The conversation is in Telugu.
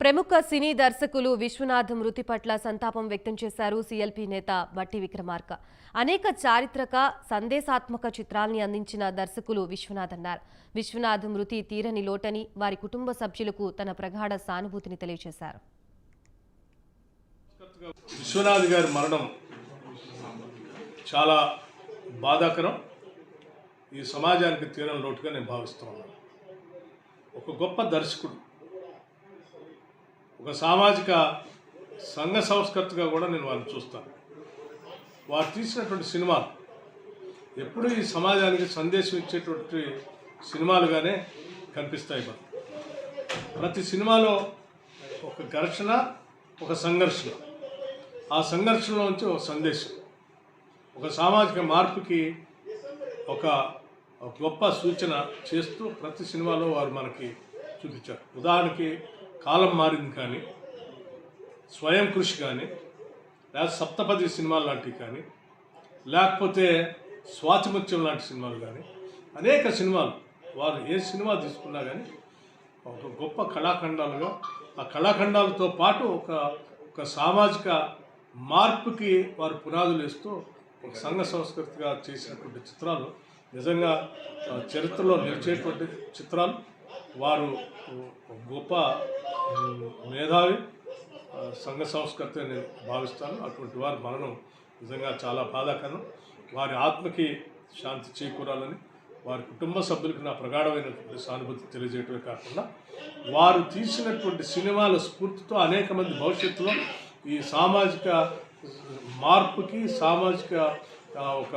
ప్రముఖ సినీ దర్శకులు విశ్వనాథ్ మృతి పట్ల సంతాపం వ్యక్తం చేశారు సీఎల్పీ నేత బట్టి విక్రమార్క. అనేక చారిత్రక సందేశాత్మక చిత్రాల్ని అందించిన దర్శకులు విశ్వనాథ్ అన్నారు. విశ్వనాథ్ మృతి తీరని లోటని వారి కుటుంబ సభ్యులకు తన ప్రగాఢ సానుభూతిని తెలియజేశారు విశ్వనాథ్ గారి మరణం చాలా బాధాకరం. ఈ సమాజానికి తీరని లోటుగా నేను భావిస్తున్నాను ఒక గొప్ప దర్శకుడు ఒక సామాజిక సంఘ సంస్కర్తగా కూడా నేను వారిని చూస్తాను. వారు తీసినటువంటి సినిమాలు ఎప్పుడూ ఈ సమాజానికి సందేశం ఇచ్చేటువంటి సినిమాలుగానే కనిపిస్తాయి మనం ప్రతి సినిమాలో ఒక ఘర్షణ ఒక సంఘర్షణ. ఆ సంఘర్షణలోంచి ఒక సందేశం. ఒక సామాజిక మార్పుకి ఒక గొప్ప సూచన చేస్తూ ప్రతి సినిమాలో వారు మనకి చూపించారు. ఉదాహరణకి కాలం మారింది కానీ స్వయం కృషి కానీ లేదా సప్తపది సినిమాలు లాంటివి కానీ లేకపోతే స్వాతిముత్యం లాంటి సినిమాలు కానీ అనేక సినిమాలు వారు ఏ సినిమా తీసుకున్నా కానీ ఒక గొప్ప కళాఖండాలుగా ఆ కళాఖండాలతో పాటు ఒక ఒక సామాజిక మార్పుకి వారు పునాదులు వేస్తూ ఒక సంఘ సంస్కృతిగా చేసినటువంటి చిత్రాలు నిజంగా చరిత్రలో నిలిచేటువంటి చిత్రాలు. వారు గొప్ప మేధావి సంఘ సంస్కృతి నేను భావిస్తాను. అటువంటి వారి మరణం నిజంగా చాలా బాధాకరం. వారి ఆత్మకి శాంతి చేకూరాలని వారి కుటుంబ సభ్యులకు నా ప్రగాఢమైనటువంటి సానుభూతి తెలియజేయటమే కాకుండా వారు తీసినటువంటి సినిమాల స్ఫూర్తితో అనేక మంది భవిష్యత్తులో ఈ సామాజిక మార్పుకి సామాజిక ఒక